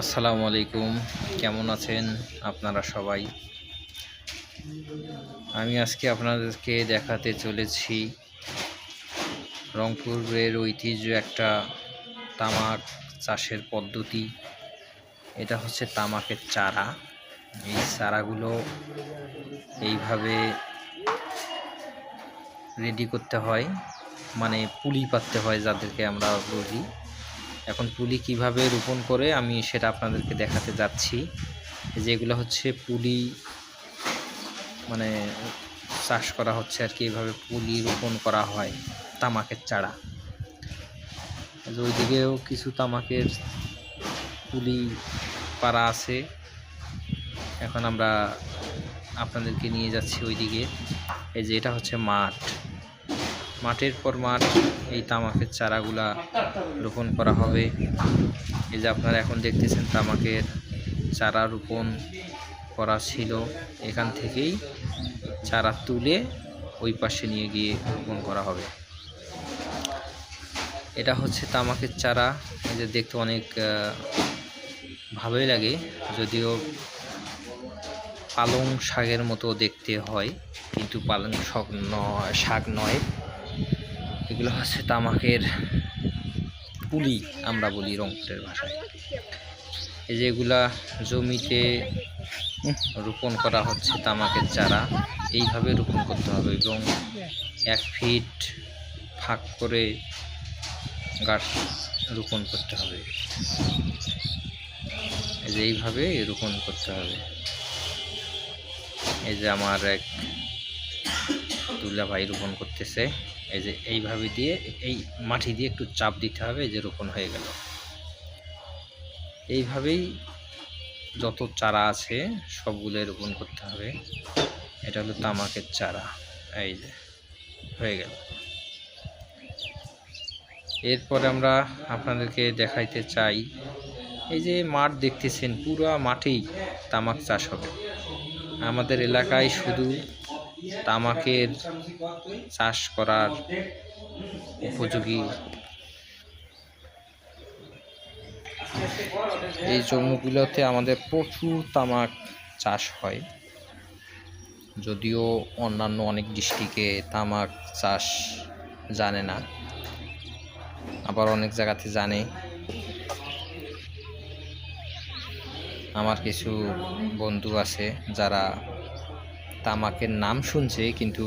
আসসালামু আলাইকুম। কেমন আছেন আপনারা সবাই? আমি আজকে আপনাদেরকে দেখাতে চলেছি রংপুরের ঐতিহ্য একটা তামাক চাষের পদ্ধতি। এটা হচ্ছে তামাকের চারা। এই চারাগুলো এইভাবে রেডি করতে হয় মানে পুলি পাততে হয় যাদেরকে আমরা বলি এখন পুলি কীভাবে রোপণ করে আমি সেটা আপনাদেরকে দেখাতে যাচ্ছি। যেগুলো হচ্ছে পুলি মানে চাষ করা হচ্ছে আর কি এইভাবে পুলি রোপণ করা হয়, তামাকের চারা। ওইদিকেও কিছু তামাকের পুলি পাড়া আছে। এখন আমরা আপনাদেরকে নিয়ে যাচ্ছি ওইদিকে। এই যে এটা হচ্ছে মাঠ। মাঠের পর মাঠ এই তামাকের চারাগুলা রোপণ করা হবে। এই যে আপনারা এখন দেখতেছেন তামাকের চারা রোপণ করা ছিল। এখান থেকেই চারা তুলে ওই পাশে নিয়ে গিয়ে রোপণ করা হবে। এটা হচ্ছে তামাকের চারা। এই যে দেখতে অনেক ভালোই লাগে। যদিও পালং শাকের মতো দেখতে হয়, কিন্তু পালং শাক নয় শাক নয়। এগুলো হচ্ছে তামাকের পুলি, আমরা বলি রংপুরের ভাষায়। এই যেগুলা জমিতে রোপণ করা হচ্ছে তামাকের চারা, এইভাবে রোপণ করতে হবে এবং এক ফিট ফাঁক করে গাছ রোপণ করতে হবে। এই যে এইভাবে রোপণ করতে হবে। এই যে আমার এক দুলা ভাই রোপণ করতেছে। এই যে এইভাবে দিয়ে, এই মাটি দিয়ে একটু চাপ দিতে হবে যে রোপণ হয়ে গেল। এইভাবেই যত চারা আছে, সবগুলো রোপণ করতে হবে। এটা হলো তামাকের চারা। এই যে, হয়ে গেল। এরপরে আমরা আপনাদেরকে দেখাইতে চাই, এই যে মাঠ দেখতেছেন, পুরো মাঠেই তামাক চাষ হবে। আমাদের এলাকায় শুধু তামাকের চাষ করার উপযোগী। এই জমিগুলোতে আমাদের প্রচুর তামাক চাষ হয়। যদিও অন্যান্য অনেক ডিস্ট্রিক্টে তামাক চাষ জানে না, আবার অনেক জায়গাতে জানে। আমার কিছু বন্ধু আছে যারা তামাকের নাম শুনছে, কিন্তু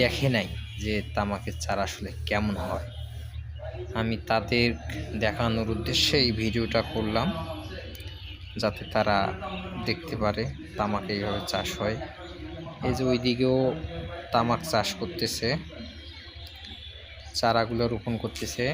দেখে নাই যে তামাকের চারা আসলে কেমন হয়। আমি তাদের দেখানোর উদ্দেশ্যে এই ভিডিওটা করলাম, যাতে তারা দেখতে পারে তামাক এইভাবে চাষ হয়। এই যে ওইদিকেও তামাক চাষ করতেছে, চারাগুলো রোপণ করতেছে।